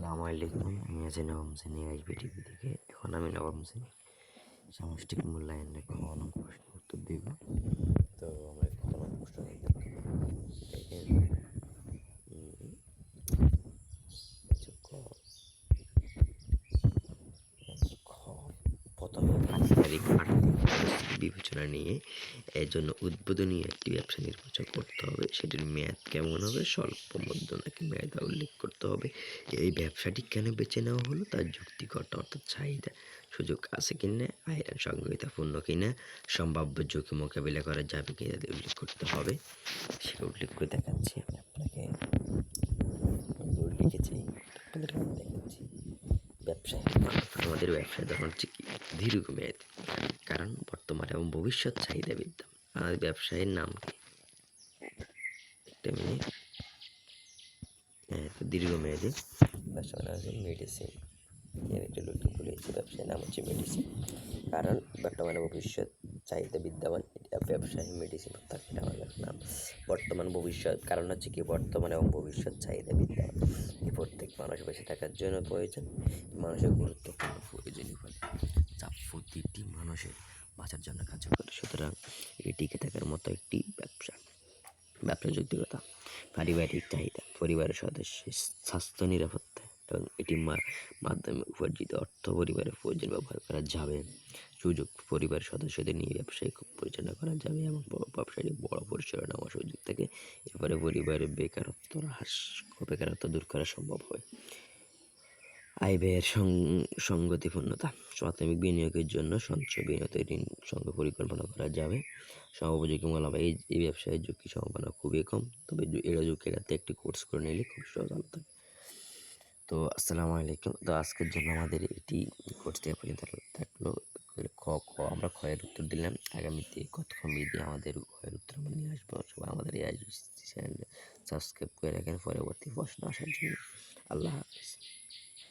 আসসালামু আলাইকুম। আমি আছি নবম শ্রেণি আইসবি টিভি থেকে। এখন আমি নবম শ্রেণি। সামষ্টিক মূল্যায়ন ক নং প্রশ্ন উত্তর দিব। তো আমরা ক নং প্রশ্ন প্রথমে পারিবারিক আর্থিক পরিস্থিতি বিবেচনা নিয়ে এর জন্য উদ্বোধনী একটি ব্যবসা নির্বাচন করতে হবে। সেটির মেয়াদ কেমন হবে? স্বল্প মধ্য নাকি মেয়াদ উল্লেখ করতে হবে। এই ব্যবসাটি কেন বেছে নেওয়া হলো? তার যুক্তিকতা অর্থাৎ চাহিদা সুযোগ আছে কিনা? আইন সংহিতাপূর্ণ কিনা? সম্ভাব্য ঝুঁকি মোকাবিলা করা যাবে কিনা তা উল্লেখ করতে হবে। সেটা উল্লেখ করে দেখাচ্ছি আমি আপনাকে। লিখেছি আপনাদের দেখাচ্ছি। ব্যবসায় আমাদের ব্যবসায় ধরন হচ্ছে কি দীর্ঘমেয়াদী কারণ বর্তমানে এবং ভবিষ্যৎ চাহিদা বিদ্যমান আমাদের ব্যবসায়ের নাম কি? একটা মিনিট। হ্যাঁ দীর্ঘমেয়াদী ব্যবসা মেডিসিন একটা লোক বলেছে ব্যবসায়ের নাম হচ্ছে মেডিসিন কারণ বর্তমানে ভবিষ্যৎ চাহিদা বিদ্যমান ব্যবসায়ী মেডিসিন এটা আমাদের নাম। বর্তমান ভবিষ্যৎ কারণ হচ্ছে কি? বর্তমানে এবং ভবিষ্যৎ চাহিদা বিদ্যমান। এই প্রত্যেক মানুষ বেঁচে থাকার জন্য প্রয়োজন মানুষের গুরুত্বপূর্ণ প্রয়োজনীয় যা প্রতিটি মানুষের বাঁচার জন্য কাজ করে সুতরাং এটি টিকে থাকার মতো একটি ব্যবসা ব্যবসা যৌক্তিকতা পারিবারিক চাহিদা, পরিবারের সদস্যের স্বাস্থ্য নিরাপত্তা এবং এটি মাধ্যমে উপার্জিত অর্থ পরিবারের প্রয়োজন ব্যবহার করা যাবে। সুযোগ পরিবারের সদস্যদের নিয়ে ব্যবসায়িক পরিচালনা করা যাবে এবং ব- ব্যবসায়িক বড় পরিসরে নেওয়ার সুযোগ থাকে এরপরে পরিবারের বেকারত্ব হ্রাস বেকারত্ব দূর করা সম্ভব হয় আয় ব্যয়ের সং- সঙ্গতিপূর্ণতা, প্রাথমিক বিনিয়োগের জন্য সঞ্চয় বিনিয়োগ ঋণ সঙ্গে পরিকল্পনা করা যাবে। সমোপযোগী মূল্য এই এই ব্যবসায় ঝুঁকি সম্ভাবনা খুবই কম, তবে এরা ঝুঁকি এড়াতে একটি কোর্স করে নিলে খুব সহজ থাকে তো আসসালামু আলাইকুম। তো আজকের জন্য আমাদের এটি করতে পর্যন্ত থাকল। খ খ, আমরা খয়ের উত্তর দিলাম। আগামীতে কতক্ষণ দিয়ে আমাদের খয়ের উত্তর আমরা নিয়ে আসব? সবাই আমাদের এই চ্যানেল সাবস্ক্রাইব করে রাখেন। পরবর্তী প্রশ্ন আসার জন্য আল্লাহ হাফিজ।